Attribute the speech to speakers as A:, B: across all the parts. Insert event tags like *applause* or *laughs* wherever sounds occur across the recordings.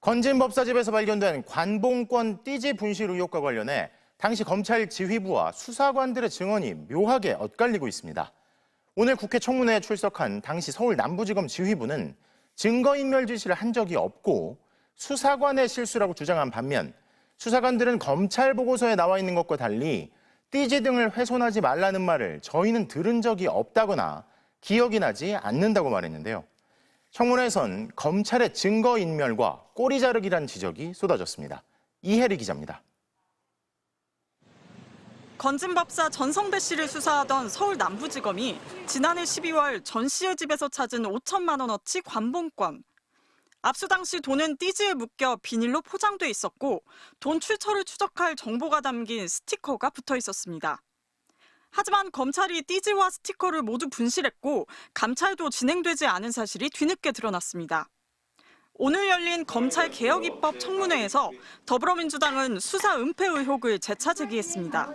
A: 건진 법사집에서 발견된 관봉권 띠지 분실 의혹과 관련해 당시 검찰 지휘부와 수사관들의 증언이 묘하게 엇갈리고 있습니다. 오늘 국회 청문회에 출석한 당시 서울 남부지검 지휘부는 증거인멸 지시를 한 적이 없고 수사관의 실수라고 주장한 반면 수사관들은 검찰 보고서에 나와 있는 것과 달리 띠지 등을 훼손하지 말라는 말을 저희는 들은 적이 없다거나 기억이 나지 않는다고 말했는데요. 청문회에선 검찰의 증거인멸과 꼬리 자르기란 지적이 쏟아졌습니다. 이혜리 기자입니다.
B: 건진법사 전성배 씨를 수사하던 서울 남부지검이 지난해 12월 전 씨의 집에서 찾은 5천만 원어치 관봉권. 압수 당시 돈은 띠지에 묶여 비닐로 포장돼 있었고 돈 출처를 추적할 정보가 담긴 스티커가 붙어 있었습니다. 하지만 검찰이 띠지와 스티커를 모두 분실했고 감찰도 진행되지 않은 사실이 뒤늦게 드러났습니다. 오늘 열린 검찰 개혁 입법 청문회에서 더불어민주당은 수사 은폐 의혹을 재차 제기했습니다.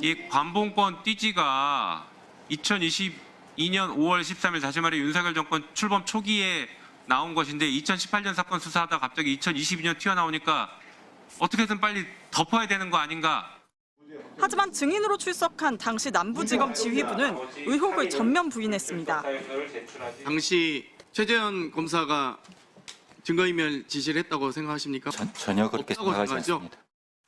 C: 이 관봉권 띠지가 2022년 5월 13일 다시 말해 윤석열 정권 출범 초기에 나온 것인데 2018년 사건 수사하다 갑자기 2022년 튀어나오니까 어떻게든 빨리 덮어야 되는 거 아닌가
B: 하지만 증인으로 출석한 당시 남부지검 지휘부는 의혹을 전면 부인했습니다.
D: 당시 최재현 검사가 증거인멸 지시를 했다고 생각하십니까?
E: 전, 전혀 그렇게 생각하지? 않습니다.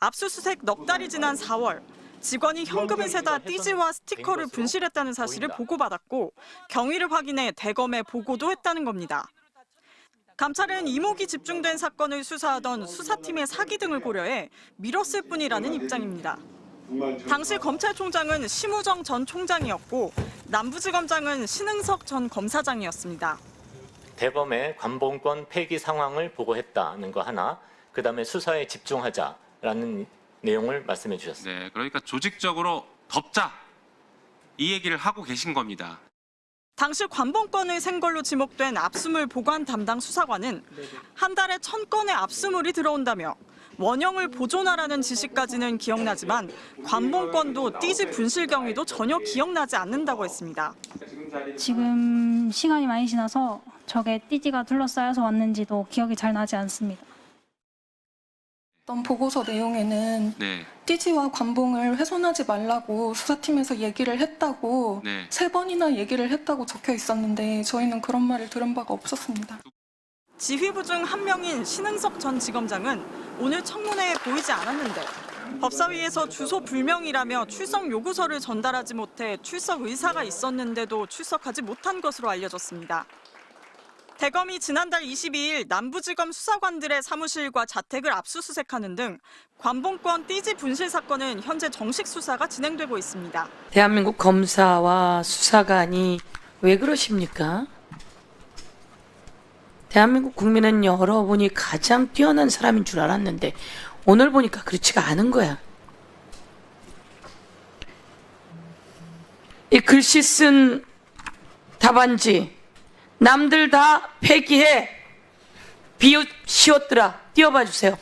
B: 압수수색 넉 달이 지난 4월 직원이 현금을 세다 띠지와 스티커를 분실했다는 사실을 보고받았고 경위를 확인해 대검에 보고도 했다는 겁니다. 감찰은 이목이 집중된 사건을 수사하던 수사팀의 사기 등을 고려해 미뤘을 뿐이라는 입장입니다. 당시 검찰총장은 심우정 전 총장이었고 남부지검장은 신흥석 전 검사장이었습니다.
F: 대검의 관봉권 폐기 상황을 보고했다는 거 하나, 그 다음에 수사에 집중하자라는 내용을 말씀해 주셨습니다.
C: 네 그러니까 조직적으로 덮자 이 얘기를 하고 계신 겁니다
B: 당시 관봉권을 센 걸로 지목된 압수물 보관 담당 수사관은 한 달에 천 건의 압수물이 들어온다며 원형을 보존하라는 지시까지는 기억나지만 관봉권도 띠지 분실 경위도 전혀 기억나지 않는다고 했습니다.
G: 지금 시간이 많이 지나서 저게 띠지가 둘러싸여서 왔는지도 기억이 잘 나지 않습니다.
H: 어떤 보고서 내용에는
C: 네
H: 띠지와 관봉을 훼손하지 말라고 수사팀에서 얘기를 했다고
C: 네.
H: 세 번이나 얘기를 했다고 적혀 있었는데 저희는 그런 말을 들은 바가 없었습니다.
B: 지휘부 중 한 명인 신흥석 전 지검장은 오늘 청문회에 보이지 않았는데 법사위에서 주소 불명이라며 출석 요구서를 전달하지 못해 출석 의사가 있었는데도 출석하지 못한 것으로 알려졌습니다. 대검이 지난달 22일 남부지검 수사관들의 사무실과 자택을 압수수색하는 등 관봉권 띠지 분실 사건은 현재 정식 수사가 진행되고 있습니다.
I: 대한민국 검사와 수사관이 왜 그러십니까? 대한민국 국민은 여러분이 가장 뛰어난 사람인 줄 알았는데 오늘 보니까 그렇지가 않은 거야. 이 글씨 쓴 답안지 남들 다 폐기해 비웃 씌웠더라 띄워봐 주세요.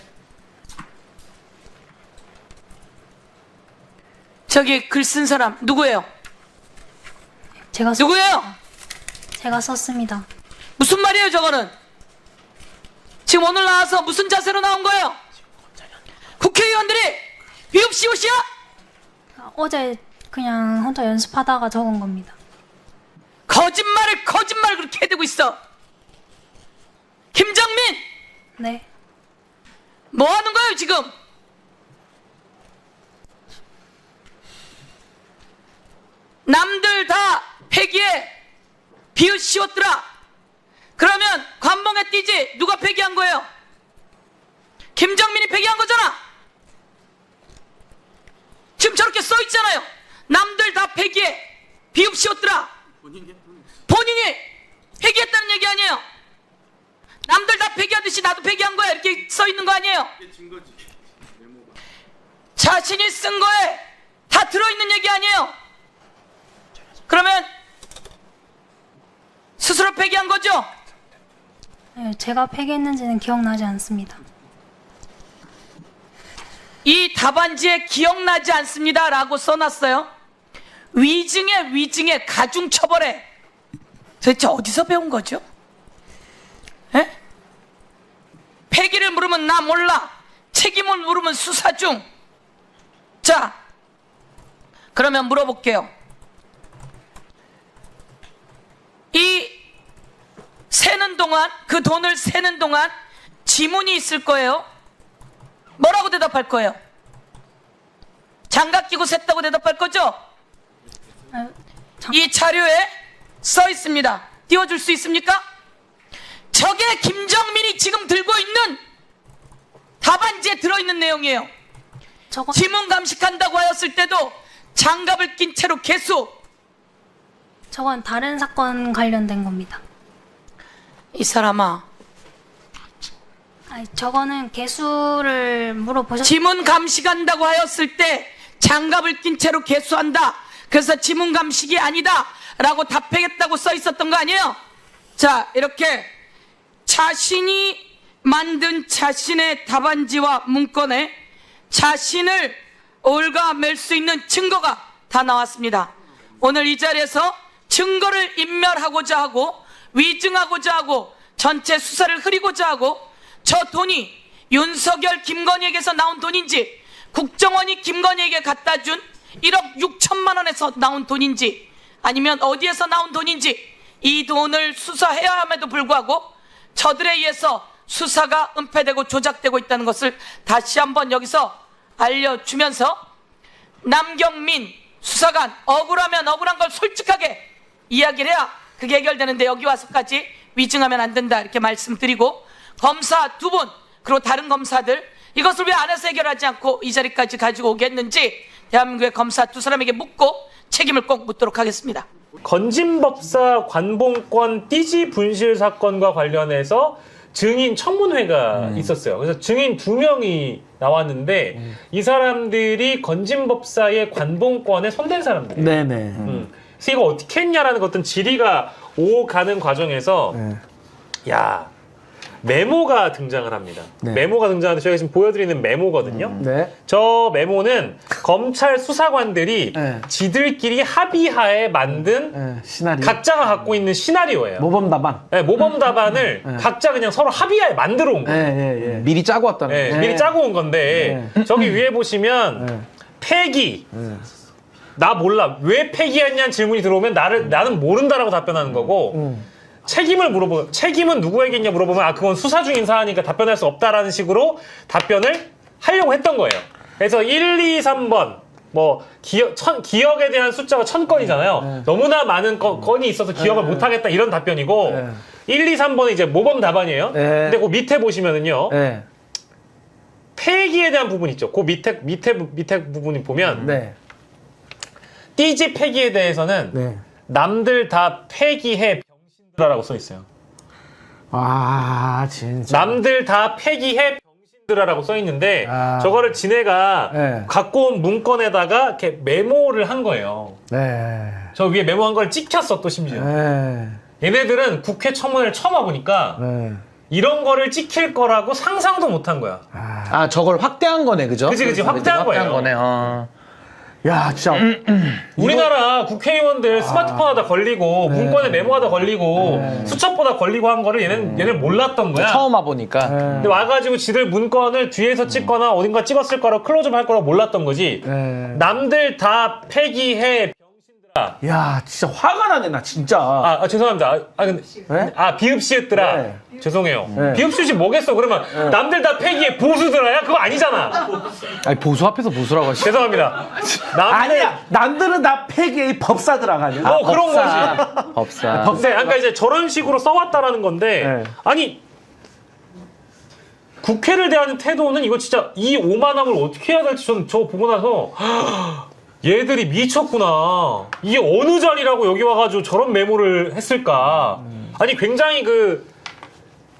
I: 저기 글 쓴 사람 누구예요?
G: 제가 썼,
I: 누구예요?
G: 제가 썼습니다.
I: 무슨 말이에요, 저거는? 지금 오늘 나와서 무슨 자세로 나온 거예요? 국회의원들이 비읍시옷이야?
G: 어제 그냥 혼자 연습하다가 적은 겁니다.
I: 거짓말을 거짓말 그렇게 해대고 있어. 김정민,
G: 네,
I: 뭐 하는 거예요, 지금? 남들 다 폐기해 비웃씌웠더라. 그러면 관봉에 띄지 누가 폐기한 거예요? 김정민이 폐기한 거잖아. 지금 저렇게 써 있잖아요. 남들 다 폐기해 비웃씌웠더라. 본인이 폐기했다는 얘기 아니에요. 남들 다 폐기하듯이 나도 폐기한 거야 이렇게 써 있는 거 아니에요. 자신이 쓴 거에 다 들어있는 얘기 아니에요. 그러면 스스로 폐기한 거죠?
G: 네, 제가 폐기했는지는 기억나지 않습니다.
I: 이 답안지에 기억나지 않습니다 라고 써놨어요. 위증에 위증에 가중 처벌에 도대체 어디서 배운 거죠? 에? 폐기 물으면 나 몰라. 책임을 물으면 수사 중. 자, 그러면 물어볼게요. 이 세는 동안 그 돈을 세는 동안 지문이 있을 거예요. 뭐라고 대답할 거예요? 장갑 끼고 셌다고 대답할 거죠?
G: 아, 장-
I: 이 자료에 써 있습니다. 띄워줄 수 있습니까? 저게 김정민이 지금 들고 있는 답안지에 들어있는 내용이에요.
G: 저거
I: 지문 감식한다고 하였을 때도 장갑을 낀 채로 개수.
G: 저건 다른 사건 관련된 겁니다.
I: 이 사람아,
G: 아니, 저거는 개수를 물어보셨.
I: 지문 감식한다고 하였을 때 장갑을 낀 채로 개수한다. 그래서 지문 감식이 아니다. 라고 답하겠다고 써 있었던 거 아니에요? 자, 이렇게 자신이 만든 자신의 답안지와 문건에 자신을 올가맬 수 있는 증거가 다 나왔습니다. 오늘 이 자리에서 증거를 인멸하고자 하고 위증하고자 하고 전체 수사를 흐리고자 하고 저 돈이 윤석열 김건희에게서 나온 돈인지 국정원이 김건희에게 갖다 준 1억 6천만 원에서 나온 돈인지 아니면 어디에서 나온 돈인지 이 돈을 수사해야 함에도 불구하고 저들에 의해서 수사가 은폐되고 조작되고 있다는 것을 다시 한번 여기서 알려주면서 남경민 수사관 억울하면 억울한 걸 솔직하게 이야기를 해야 그게 해결되는데 여기 와서까지 위증하면 안 된다 이렇게 말씀드리고 검사 두 분 그리고 다른 검사들 이것을 왜 안에서 해결하지 않고 이 자리까지 가지고 오겠는지 대한민국의 검사 두 사람에게 묻고 책임을 꼭 묻도록 하겠습니다.
E: 건진법사 관봉권 띠지 분실 사건과 관련해서 증인 청문회가 있었어요. 그래서 증인 두 명이 나왔는데 이 사람들이 건진법사의 관봉권에 손댄 사람들이에요.
J: 네네.
E: 음. 그래서 이거 어떻게 했냐라는 어떤 질의가 오가는 과정에서
J: 네.
E: 야 메모가 등장을 합니다.
J: 네.
E: 메모가 등장하는데 저희가 지금 보여드리는 메모거든요.
J: 네.
E: 저 메모는 검찰 수사관들이
J: 네.
E: 지들끼리 합의하에 만든
J: 네. 시나리오.
E: 각자가 갖고 있는 시나리오예요.
J: 모범 답안.
E: 네, 모범 답안을
J: 네.
E: 각자 그냥 서로 합의하에 만들어 온
J: 예,
E: 거예요.
J: 예, 예.
K: 미리 짜고 왔다는
E: 네,
K: 거죠.
E: 미리 짜고 온 건데 저기 위에 보시면
J: 네.
E: 폐기. 나 몰라. 왜 폐기했냐는 질문이 들어오면 나를 나는 모른다라고 답변하는 거고
J: 음.
E: 책임을 물어보 책임은 누구에게 있냐 물어보면 아 그건 수사 중인 사안이니까 답변할 수 없다라는 식으로 답변을 하려고 했던 거예요. 그래서 1, 2, 3번 뭐 기억 천, 기억에 대한 숫자가 천 건이잖아요.
J: 네.
E: 너무나 많은 건, 건이 있어서 기억을 못 하겠다 이런 답변이고
J: 네.
E: 1, 2, 3번은 이제 모범 답안이에요.
J: 네.
E: 근데 그 밑에 보시면은요.
J: 네.
E: 폐기에 대한 부분 있죠. 그 밑에 밑에 부- 밑에 부분이 보면
J: 네.
E: 띠지 폐기에 대해서는
J: 네.
E: 남들 다 폐기해 병신들아라고 써 있어요.
J: 아, 진짜.
E: 남들 다 폐기해 병신들아라고 써 있는데
J: 아.
E: 저거를 지네가
J: 네.
E: 갖고 온 문건에다가 이렇게 메모를 한 거예요.
J: 네.
E: 저 위에 메모한 걸 찍혔어 또 심지어.
J: 네.
E: 얘네들은 국회 청문회를 처음 와보니까
J: 네.
E: 이런 거를 찍힐 거라고 상상도 못 한 거야.
J: 아.
K: 아 저걸 확대한 거네, 그죠?
E: 그치, 그치, 확대한 거예요.
K: 거네. 어.
J: 야, 진짜.
E: 우리나라 국회의원들 스마트폰 하다 걸리고
J: 네.
E: 문건에 메모하다 걸리고
J: 네.
E: 수첩보다 걸리고 한 거를 얘는 얘는 몰랐던 거야.
K: 처음 와 보니까.
J: 네.
E: 근데 와가지고 지들 문건을 뒤에서 찍거나 어딘가 찍었을 거라고 클로즈업 할 거라고 몰랐던 거지.
J: 네.
E: 남들 다 폐기해.
J: 야, 진짜 화가 나네, 나 진짜.
E: 아, 아, 죄송합니다. 아, 아, 근데
J: 네?
E: 아 비읍시였더라.
J: 네.
E: 죄송해요.
J: 네.
E: 비읍시지 뭐겠어? 그러면 남들 다 폐기해 보수들아야? 그거 아니잖아.
K: 아니 보수 앞에서 보수라고 하시.
E: 죄송합니다. 남들
J: 아니야, 남들은 다 폐기의 법사 들어가냐?
E: 뭐 그런 거지.
K: 법사.
E: 법세. 그러니까 이제 저런 식으로 써왔다라는 건데
J: 네.
E: 아니 국회를 대하는 태도는 이거 진짜 이 오만함을 어떻게 해야 될지 저는 저거 보고 나서 얘들이 미쳤구나. 이게 어느 자리라고 여기 와가지고 저런 메모를 했을까. 아니 굉장히 그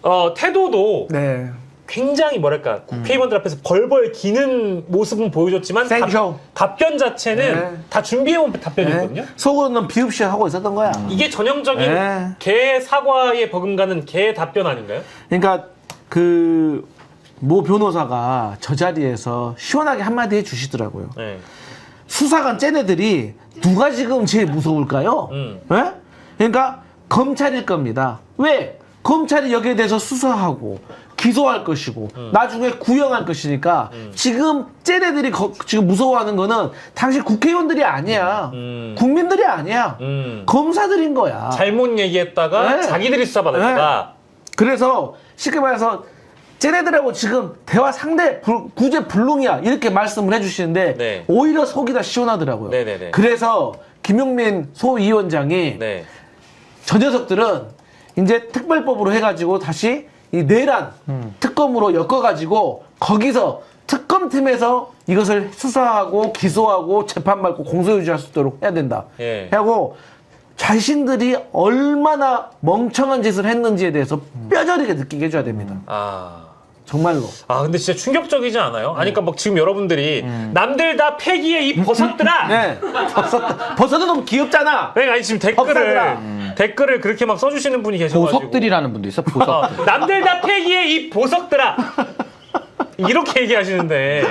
E: 어, 태도도
J: 네.
E: 굉장히 뭐랄까 국회의원들 앞에서 벌벌 기는 모습은 보여줬지만
J: 생쇼.
E: 답, 변 자체는
J: 네.
E: 다 준비해온 답변이거든요.
J: 네. 속으로는 비읍시 하고 있었던 거야.
E: 이게 전형적인
J: 네.
E: 개 사과에 버금가는 개 답변 아닌가요?
J: 그러니까 그 모 변호사가 저 자리에서 시원하게 한마디 해주시더라고요.
E: 네.
J: 수사관 쟤네들이 누가 지금 제일 무서울까요?
E: 음.
J: 예? 그러니까 검찰일 겁니다. 왜? 검찰이 여기에 대해서 수사하고 기소할 것이고 나중에 구형할 것이니까 지금 쟤네들이 거- 지금 무서워하는 거는 당시 국회의원들이 아니야. 국민들이 아니야.
E: 음.
J: 검사들인 거야.
E: 잘못 얘기했다가
J: 네.
E: 자기들이 수사받을
J: 네.
E: 거다.
J: 그래서 쉽게 말해서 쟤네들하고 지금 대화 상대 불- 구제 불능이야 이렇게 말씀을 해주시는데
E: 네.
J: 오히려 속이 다 시원하더라고요.
E: 네네네.
J: 그래서 김용민 소위원장이
E: 네.
J: 저 녀석들은 이제 특별법으로 해가지고 다시 이 내란
E: 음.
J: 특검으로 엮어가지고 거기서 특검팀에서 이것을 수사하고 기소하고 재판받고 공소유지할 수 있도록 해야 된다.
E: 예.
J: 하고 자신들이 얼마나 멍청한 짓을 했는지에 대해서 뼈저리게 느끼게 해줘야 됩니다.
E: 아.
J: 정말로.
E: 아 근데 진짜 충격적이지 않아요? 아니 그러니까 막 지금 여러분들이 남들 다 폐기에 입 벗었더라.
J: 네. 버섯, 버섯은 너무 귀엽잖아.
E: 네, 아니 지금 댓글을
J: 법사들아.
E: 댓글을 그렇게 막 써주시는 분이 계셔가지고
K: 보석들이라는 분도 있어.
E: 어,
K: 보석.
E: 남들 다 폐기에 입 보석들아. 이렇게 얘기하시는데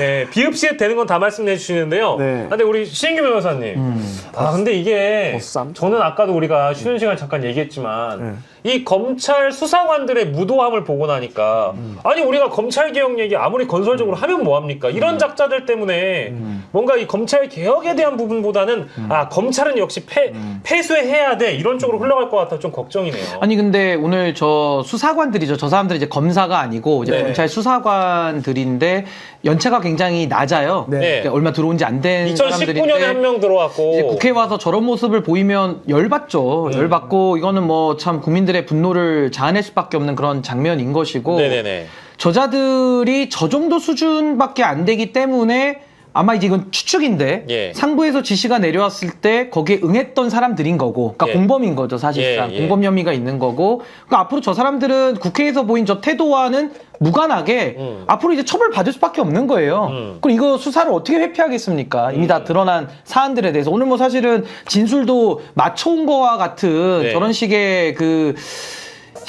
E: 예, 비읍시에 되는 건 다 말씀해 주시는데요.
J: 네.
E: 근데 우리 신규 변호사님, 아 근데 이게
J: 보쌈?
E: 저는 아까도 우리가 쉬는 시간 잠깐 얘기했지만
J: 네.
E: 이 검찰 수사관들의 무도함을 보고 나니까 아니 우리가 검찰 개혁 얘기 아무리 건설적으로 하면 뭐 합니까? 이런 작자들 때문에 뭔가 이 검찰 개혁에 대한 부분보다는 아 검찰은 역시 폐 폐쇄해야 돼 이런 쪽으로 흘러갈 것 같아 좀 걱정이네요.
K: 아니 근데 오늘 저 수사관들이죠. 저 사람들이 이제 검사가 아니고 이제
E: 네.
K: 검찰 수사관들인데 연차가 굉장히 낮아요.
J: 네.
K: 그러니까 얼마 들어온 지 안된
E: 2019년에
K: 사람들인데
E: 한명 들어왔고
K: 이제 국회 와서 저런 모습을 보이면 열받죠.
E: 음.
K: 열받고 이거는 뭐 참 국민들 의 분노를 자아낼 수밖에 없는 그런 장면인 것이고
E: 네네네.
K: 저자들이 저 정도 수준밖에 안 되기 때문에 아마 이제 이건 추측인데
E: 예.
K: 상부에서 지시가 내려왔을 때 거기에 응했던 사람들인 거고 그러니까
E: 예.
K: 공범인 거죠 사실상
E: 예, 예.
K: 공범 혐의가 있는 거고 그러니까 앞으로 저 사람들은 국회에서 보인 저 태도와는 무관하게
E: 음.
K: 앞으로 이제 처벌 받을 수밖에 없는 거예요.
E: 음.
K: 그럼 이거 수사를 어떻게 회피하겠습니까? 이미 다 드러난 사안들에 대해서 오늘 뭐 사실은 진술도 맞춰온 거와 같은
E: 네.
K: 저런 식의 그 자,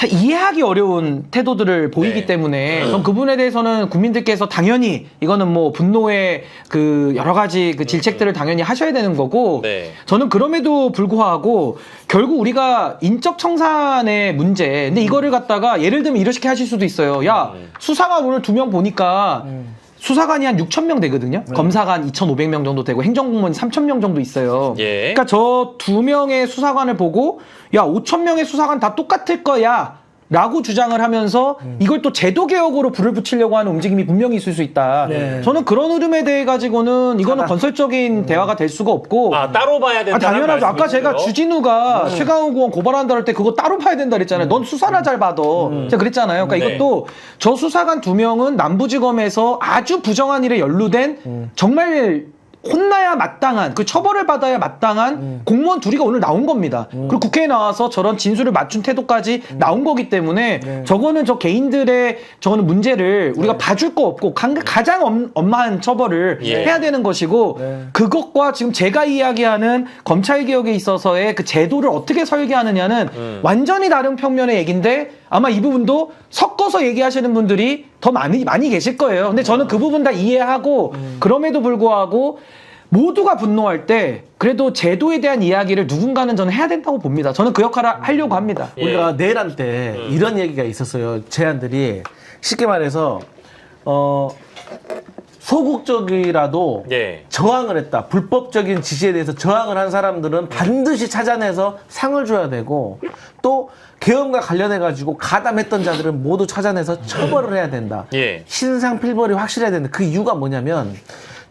K: 이해하기 어려운 태도들을 보이기
E: 네.
K: 때문에 전 그분에 대해서는 국민들께서 당연히 이거는 뭐 분노의 그 여러 가지 그 질책들을 당연히 하셔야 되는 거고
E: 네.
K: 저는 그럼에도 불구하고 결국 우리가 인적 청산의 문제 근데 이거를 갖다가 예를 들면 이렇게 하실 수도 있어요 야
E: 음.
K: 수사관 오늘 두 명 보니까 수사관이 한 6천 명 되거든요 검사가 한 2,500명 정도 되고 행정공무원 3천 명 정도 있어요
E: 예.
K: 그러니까 저 두 명의 수사관을 보고 야 5천 명의 수사관 다 똑같을 거야. 라고 주장을 하면서 이걸 또 제도 개혁으로 불을 붙이려고 하는 움직임이 분명히 있을 수 있다.
J: 네.
K: 저는 그런 흐름에 대해 가지고는 이거는 건설적인 대화가 될 수가 없고
E: 아 따로 봐야 된다.
K: 아, 당연하죠. 아까 제가 주진우가 최강욱 의원 고발한다 할 때 그거 따로 봐야 된다 그랬잖아요. 넌 수사나 잘 받아. 제가 그랬잖아요. 그러니까
E: 네.
K: 이것도 저 수사관 두 명은 남부지검에서 아주 부정한 일에 연루된 정말 혼나야 마땅한 그 처벌을 받아야 마땅한 공무원 둘이가 오늘 나온 겁니다. 그리고 국회에 나와서 저런 진술을 맞춘 태도까지 나온 거기 때문에 저거는 저 개인들의 저거는 문제를 우리가 봐줄 거 없고 강- 가장 엄, 엄한 처벌을
E: 예.
K: 해야 되는 것이고 그것과 지금 제가 이야기하는 검찰 개혁에 있어서의 그 제도를 어떻게 설계하느냐는
E: 음.
K: 완전히 다른 평면의 얘기인데 아마 이 부분도 섞어서 얘기하시는 분들이 더 많이 많이 계실 거예요. 근데 저는 그 부분 다 이해하고 그럼에도 불구하고 모두가 분노할 때 그래도 제도에 대한 이야기를 누군가는 저는 해야 된다고 봅니다. 저는 그 역할을 하려고 합니다.
E: 예.
J: 우리가 내란 때 이런 얘기가 있었어요. 제안들이 쉽게 말해서 어 소극적이라도
E: 예.
J: 저항을 했다. 불법적인 지시에 대해서 저항을 한 사람들은 반드시 찾아내서 상을 줘야 되고 또 계엄과 관련해 가지고 가담했던 자들은 모두 찾아내서 처벌을 해야 된다.
E: 예.
J: 신상 필벌이 확실해야 된다. 그 이유가 뭐냐면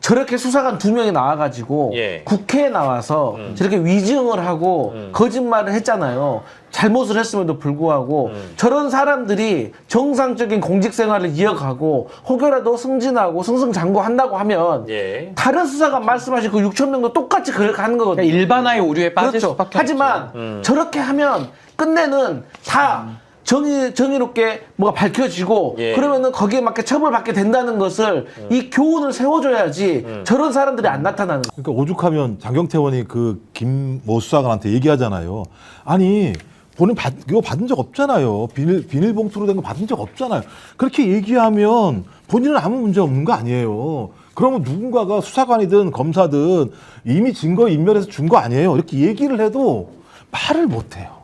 J: 저렇게 수사관 두 명이 나와가지고
E: 예.
J: 국회에 나와서 저렇게 위증을 하고 거짓말을 했잖아요. 잘못을 했음에도 불구하고 저런 사람들이 정상적인 공직 생활을 이어가고 혹여라도 승진하고 승승장구한다고 하면
E: 예.
J: 다른 수사관 말씀하신 그 6천 명도 똑같이 그렇게 하는 거거든요.
K: 그러니까 일반화의 오류에 빠질
J: 그렇죠.
K: 수밖에
J: 하지만
K: 없죠.
E: 음.
J: 저렇게 하면 끝내는 다 정의, 정의롭게 뭐가 밝혀지고
E: 예.
J: 그러면은 거기에 맞게 처벌받게 된다는 것을 이 교훈을 세워줘야지 저런 사람들이 안 나타나는.
L: 그러니까 오죽하면 장경태 의원이 그 김모 수사관한테 얘기하잖아요. 아니 본인 받, 이거 받은 적 없잖아요. 비닐, 비닐봉투로 된 거 받은 적 없잖아요. 그렇게 얘기하면 본인은 아무 문제 없는 거 아니에요. 그러면 누군가가 수사관이든 검사든 이미 증거 인멸해서 준 거 아니에요. 이렇게 얘기를 해도 말을 못 해요.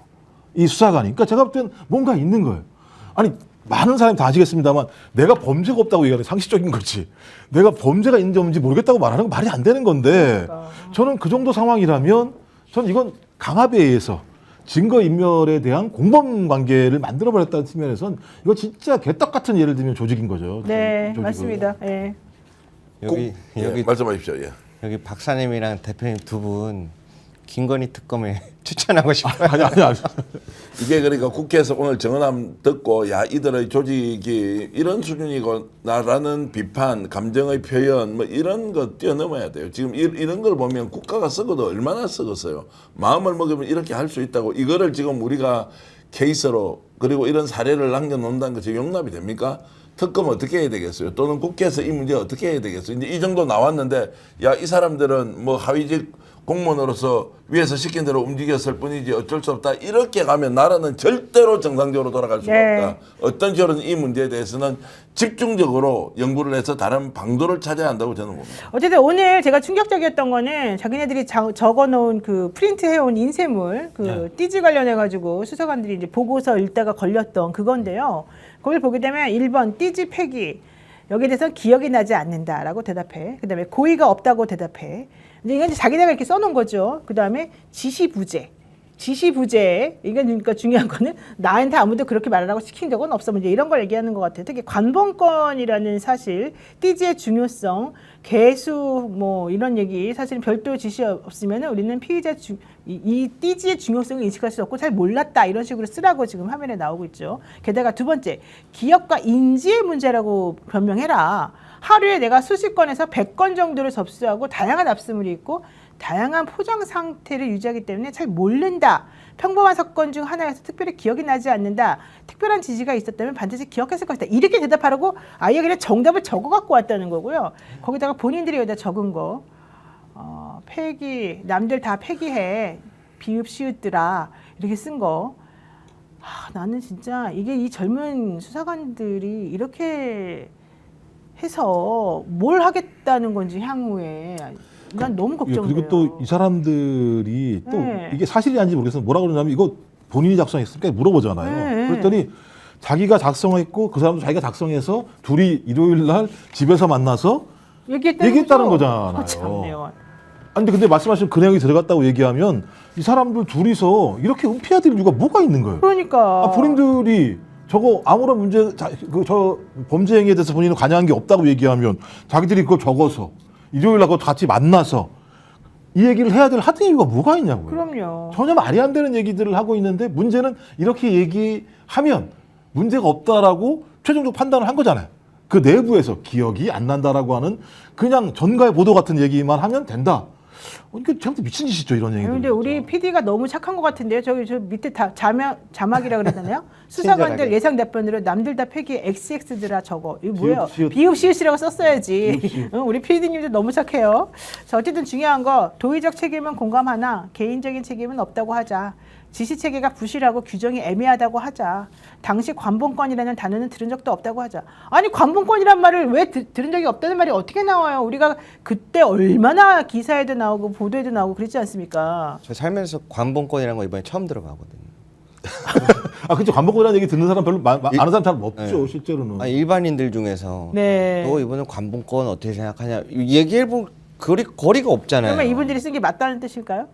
L: 이 수사관이. 그러니까 제가 볼 땐 뭔가 있는 거예요. 아니 많은 사람이 다 아시겠습니다만 내가 범죄가 없다고 얘기하는 게 상식적인 거지. 내가 범죄가 있는지 없는지 모르겠다고 말하는 건 말이 안 되는 건데 저는 그 정도 상황이라면 저는 이건 강압에 의해서 증거 인멸에 대한 공범 관계를 만들어 버렸다는 측면에선 이거 진짜 개떡 같은 예를 들면 조직인 거죠.
M: 네,
L: 조직은.
M: 맞습니다. 예.
N: 여기
O: 예,
N: 여기
O: 말씀하십시오. 예.
N: 여기 박사님이랑 대표님 두 분 김건희 특검에 *laughs* 추천하고 싶어요.
L: 아니 아니 아니. *laughs*
O: 이게 그러니까 국회에서 오늘 정언함 듣고 야 이들의 조직이 이런 수준이고나라는 비판, 감정의 표현 뭐 이런 거 뛰어넘어야 돼요. 지금 이, 이런 걸 보면 국가가 썩어도 얼마나 썩었어요. 마음을 먹으면 이렇게 할 수 있다고 이거를 지금 우리가 케이스로 그리고 이런 사례를 남겨놓는다는 것이 용납이 됩니까? 특검 어떻게 해야 되겠어요? 또는 국회에서 이 문제 어떻게 해야 되겠어요? 이제 이 정도 나왔는데 야 이 사람들은 뭐 하위직 공무원으로서 위에서 시킨 대로 움직였을 뿐이지 어쩔 수 없다. 이렇게 가면 나라는 절대로 정상적으로 돌아갈 수가
M: 네.
O: 없다. 어떤 식으로든 이 문제에 대해서는 집중적으로 연구를 해서 다른 방도를 찾아야 한다고 저는 봅니다.
M: 어쨌든 오늘 제가 충격적이었던 거는 자기네들이 자- 적어놓은 그 프린트 해온 인쇄물 그
L: 네.
M: 띠지 관련해 가지고 수사관들이 이제 보고서 읽다가 걸렸던 그건데요. 거기를 보게 되면 1번 띠지 폐기 여기에 대해서는 기억이 나지 않는다라고 대답해. 그다음에 고의가 없다고 대답해. 이제 이건 자기네가 이렇게 써놓은 거죠. 그 다음에 지시부재. 지시부재 이게 그러니까 중요한 거는 나한테 아무도 그렇게 말하라고 시킨 적은 없어. 뭐 이제 이런 걸 얘기하는 것 같아요. 특히 관봉권이라는 사실, 띠지의 중요성, 개수 뭐 이런 얘기 사실 별도 지시 없으면 우리는 피의자 주, 이, 이 띠지의 중요성을 인식할 수 없고 잘 몰랐다 이런 식으로 쓰라고 지금 화면에 나오고 있죠. 게다가 두 번째 기억과 인지의 문제라고 변명해라. 하루에 내가 수십 건에서 백 건 정도를 접수하고 다양한 압수물이 있고 다양한 포장 상태를 유지하기 때문에 잘 모른다. 평범한 사건 중 하나여서 특별히 기억이 나지 않는다. 특별한 지시가 있었다면 반드시 기억했을 것이다. 이렇게 대답하라고 아예 그냥 정답을 적어 갖고 왔다는 거고요. 거기다가 본인들이 여기다 적은 거 어, 폐기 남들 다 폐기해 비읍 시읒들아 이렇게 쓴 거. 아, 나는 진짜 이게 이 젊은 수사관들이 이렇게 해서 뭘 하겠다는 건지 향후에 난 너무
L: 예,
M: 걱정돼요.
L: 그리고 또 이 사람들이 또
M: 네.
L: 이게 사실이 아닌지 모르겠어서 뭐라 그러냐면 이거 본인이 작성했으니까 물어보잖아요.
M: 네.
L: 그랬더니 자기가 작성했고 그 사람도 자기가 작성해서 둘이 일요일 날 집에서 만나서
M: 얘기했다는,
L: 얘기했다는? 거잖아요.
M: 아.
L: 아니 근데 말씀하신 그 내용이 들어갔다고 얘기하면 이 사람들 둘이서 이렇게 은폐해야 될 이유가 뭐가 있는 거예요?
M: 그러니까
L: 아, 본인들이 저거 아무런 문제 그저 범죄 행위에 대해서 본인은 관여한 게 없다고 얘기하면 자기들이 그거 적어서 일요일 날 같이 만나서 이 얘기를 해야 될 하등 이유가 뭐가 있냐고요.
M: 그럼요.
L: 전혀 말이 안 되는 얘기들을 하고 있는데 문제는 이렇게 얘기하면 문제가 없다라고 최종적 판단을 한 거잖아요. 그 내부에서 기억이 안 난다라고 하는 그냥 전가의 보도 같은 얘기만 하면 된다. 어, 이거 참 미친 짓이죠 이런 얘기들.
M: 근데 우리 PD가 너무 착한 것 같은데요. 저기 저 밑에 다 자막 자막이라 그랬잖아요. *laughs* 수사관들
N: 친절하게.
M: 예상 답변으로 남들 다 폐기 XX들아 저거 이거 뭐예요?
L: 비읍, 시읒.
M: 비읍 시읒이라고 썼어야지. 응, 우리 PD님도 너무 착해요. 자 어쨌든 중요한 거 도의적 책임은 공감하나 개인적인 책임은 없다고 하자. 지시 체계가 부실하고 규정이 애매하다고 하자. 당시 관봉권이라는 단어는 들은 적도 없다고 하자. 아니 관봉권이란 말을 왜 드- 들은 적이 없다는 말이 어떻게 나와요? 우리가 그때 얼마나 기사에도 나오고 보도에도 나오고 그랬지 않습니까?
N: 저 살면서 관봉권이라는 거 이번에 처음 들어가거든요.
L: 아 그렇죠 관복이라는 얘기 듣는 사람 별로 마- 마-
N: 이-
L: 아는 사람 잘 없죠
N: 네.
L: 실제로는.
N: 아, 일반인들 중에서
M: 네.
N: 너 이번에 관봉권 어떻게 생각하냐 얘기해본 거리, 거리가 없잖아요.
M: 그러면 이분들이 쓴 게 맞다는 뜻일까요?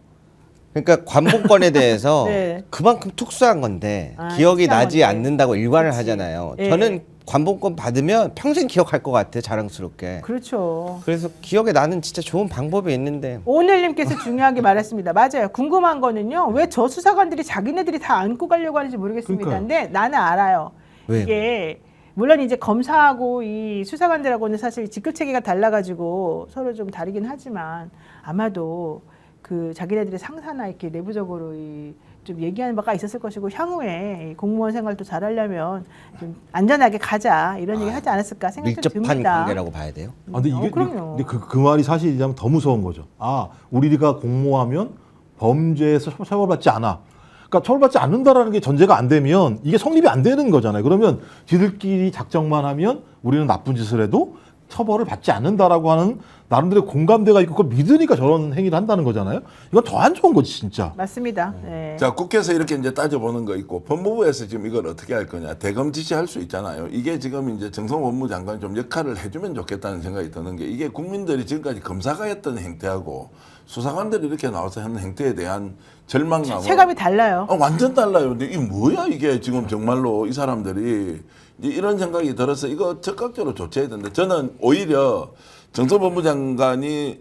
N: 그러니까 관봉권에 대해서 *laughs*
M: 네.
N: 그만큼 특수한 건데
M: 아,
N: 기억이 나지
M: 건데.
N: 않는다고 일관을
M: 그치.
N: 하잖아요.
M: 예.
N: 저는 관봉권 받으면 평생 기억할 것 같아 자랑스럽게.
M: 그렇죠.
N: 그래서 기억에 나는 진짜 좋은 방법이 있는데
M: 오늘님께서 중요하게 *laughs* 말했습니다. 맞아요. 궁금한 거는요. 왜 저 수사관들이 자기네들이 다 안고 가려고 하는지 모르겠습니다.
L: 그러니까요.
M: 근데 나는 알아요.
N: 왜요?
M: 이게 물론 이제 검사하고 이 수사관들하고는 사실 직급 체계가 달라가지고 서로 좀 다르긴 하지만 아마도 그 자기네들의 상사나 이렇게 내부적으로 이 좀 얘기하는 바가 있었을 것이고 향후에 이 공무원 생활도 잘하려면 좀 안전하게 가자 이런 얘기 하지 않았을까 생각이 좀
N: 밀접한
M: 듭니다.
N: 관계라고 봐야 돼요.
L: 아, 근데
M: 어,
L: 이게
M: 그럼요.
L: 근데 그, 그 말이 사실이라면 더 무서운 거죠. 아, 우리가 공모하면 범죄에서 처- 처벌받지 않아. 그러니까 처벌받지 않는다라는 게 전제가 안 되면 이게 성립이 안 되는 거잖아요. 그러면 지들끼리 작정만 하면 우리는 나쁜 짓을 해도 처벌을 받지 않는다라고 하는 나름대로 공감대가 있고 그걸 믿으니까 저런 행위를 한다는 거잖아요. 이건 더 안 좋은 거지 진짜.
M: 맞습니다. 네.
O: 자, 국회에서 이렇게 이제 따져보는 거 있고, 법무부에서 지금 이걸 어떻게 할 거냐. 대검 지시할 수 있잖아요. 이게 지금 이제 정성 법무 장관이 좀 역할을 해주면 좋겠다는 생각이 드는 게, 이게 국민들이 지금까지 검사가 했던 행태하고 수사관들이 이렇게 나와서 하는 행태에 대한 절망감은
M: 체감이 달라요.
O: 아, 완전 달라요. 근데 이 뭐야 이게 지금 정말로 이 사람들이 이런 생각이 들어서 이거 적극적으로 조치해야 되는데 저는 오히려 정서법무 장관이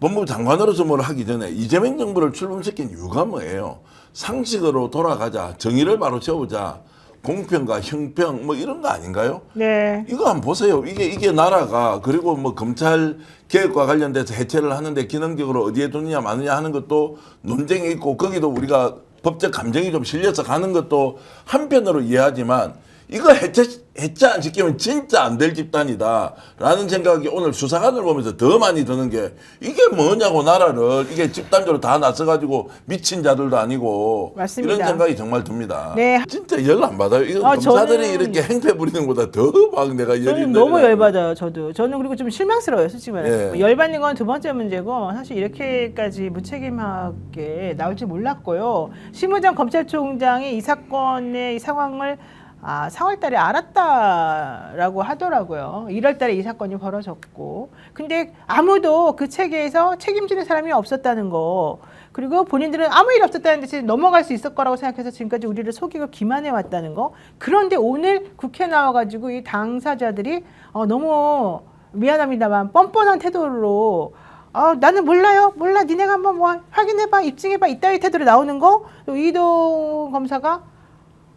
O: 법무부 장관으로서 뭘 하기 전에 이재명 정부를 출범시킨 이유가 뭐예요? 상식으로 돌아가자, 정의를 바로 세우자, 공평과 형평 뭐 이런 거 아닌가요?
M: 네.
O: 이거 한번 보세요. 이게 이게 나라가 그리고 뭐 검찰 개혁과 관련돼서 해체를 하는데 기능적으로 어디에 두느냐 마느냐 하는 것도 논쟁이 있고 거기도 우리가 법적 감정이 좀 실려서 가는 것도 한편으로 이해하지만 이거 해체 해체 안 시키면 진짜 안 될 집단이다 라는 생각이 오늘 수사관을 보면서 더 많이 드는 게 이게 뭐냐고 나라를 이게 집단적으로 다 나서가지고 미친 자들도 아니고
M: 맞습니다.
O: 이런 생각이 정말 듭니다.
M: 네.
O: 진짜 열 안 받아요. 이거
M: 아,
O: 검사들이
M: 저는-
O: 이렇게 행패 부리는 것보다 더 막 내가 열이
M: 저는 너무. 열받아요. 저도. 저는 그리고 좀 실망스러워요. 솔직히 말해서.
O: 예.
M: 열받는 건 두 번째 문제고 사실 이렇게까지 무책임하게 나올 줄 몰랐고요. 심우정 검찰총장이 이 사건의 이 상황을 아, 4월달에 알았다라고 하더라고요. 1월달에 이 사건이 벌어졌고, 근데 아무도 그 체계에서 책임지는 사람이 없었다는 거. 그리고 본인들은 아무 일 없었다는 듯이 넘어갈 수 있을 거라고 생각해서 지금까지 우리를 속이고 기만해 왔다는 거. 그런데 오늘 국회 나와가지고 이 당사자들이 어, 너무 미안합니다만 뻔뻔한 태도로 어, 나는 몰라요. 몰라. 니네가 한번 뭐 확인해봐. 입증해봐. 이따위 태도로 나오는 거. 또 이동 검사가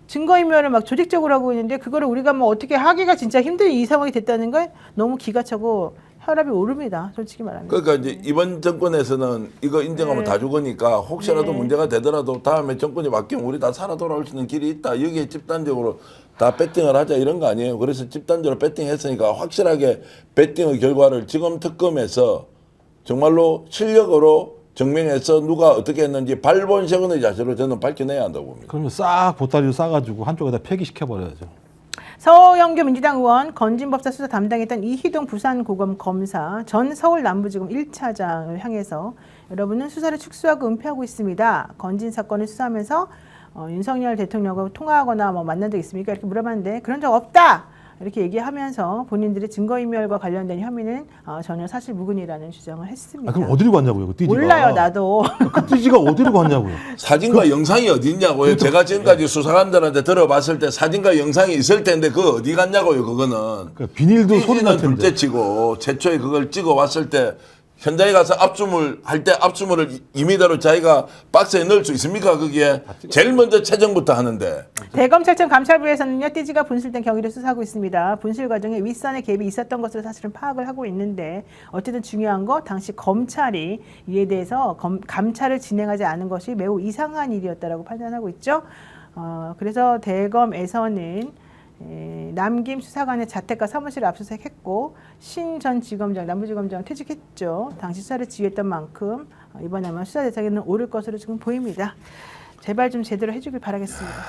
M: 증거인멸을 막 조직적으로 하고 있는데 그거를 우리가 뭐 어떻게 하기가 진짜 힘든 이 상황이 됐다는 건 너무 기가 차고 혈압이 오릅니다. 솔직히 말하면.
O: 그러니까 이제 이번 정권에서는 이거 인정하면
M: 네.
O: 다 죽으니까 혹시라도
M: 네.
O: 문제가 되더라도 다음에 정권이 바뀌면 우리 다 살아 돌아올 수 있는 길이 있다. 여기에 집단적으로 다 배팅을 하자 이런 거 아니에요. 그래서 집단적으로 배팅했으니까 확실하게 배팅의 결과를 지금 특검에서 정말로 실력으로 증명해서 누가 어떻게 했는지 발본색원의 자세로 저는 밝혀내야 한다고 봅니다.
L: 그러면 싹 보따리로 싸가지고 한쪽에다 폐기시켜 버려야죠.
M: 서영교 민주당 의원 건진법사 수사 담당했던 이희동 부산고검 검사 전 서울 남부지검 1차장을 향해서 여러분은 수사를 축소하고 은폐하고 있습니다. 건진 사건을 수사하면서 어, 윤석열 대통령과 통화하거나 뭐 만난 적 있습니까? 이렇게 물어봤는데 그런 적 없다. 이렇게 얘기하면서 본인들이 증거인멸과 관련된 혐의는 어, 전혀 사실 무근이라는 주장을 했습니다.
L: 아, 그럼 어디로 갔냐고요, 그 띠지가?
M: 몰라요, 나도.
L: 그 띠지가 어디로 갔냐고요. *laughs*
O: 사진과 영상이 어디 있냐고요. 제가 지금까지 수사관들한테 들어봤을 때 사진과 영상이 있을 텐데 그거 어디 갔냐고요. 그거는
L: 그 비닐도 소리 날 텐데.
O: 둘째치고 최초에 그걸 찍어 왔을 때 현장에 가서 압수물 할 때 압수물을 2미터로 자기가 박스에 넣을 수 있습니까? 거기에 제일 먼저 채정부터 하는데
M: 대검찰청 감찰부에서는요 띠지가 분실된 경위를 수사하고 있습니다. 분실 과정에 윗선의 개입이 있었던 것으로 사실은 파악을 하고 있는데 어쨌든 중요한 거 당시 검찰이 이에 대해서 검, 감찰을 진행하지 않은 것이 매우 이상한 일이었다라고 판단하고 있죠. 어, 그래서 대검에서는 에, 남김 수사관의 자택과 사무실을 압수수색했고 신 전 지검장 남부지검장 퇴직했죠. 당시 수사를 지휘했던 만큼 어, 이번에 아마 수사 대상에는 오를 것으로 지금 보입니다. 제발 좀 제대로 해주길 바라겠습니다.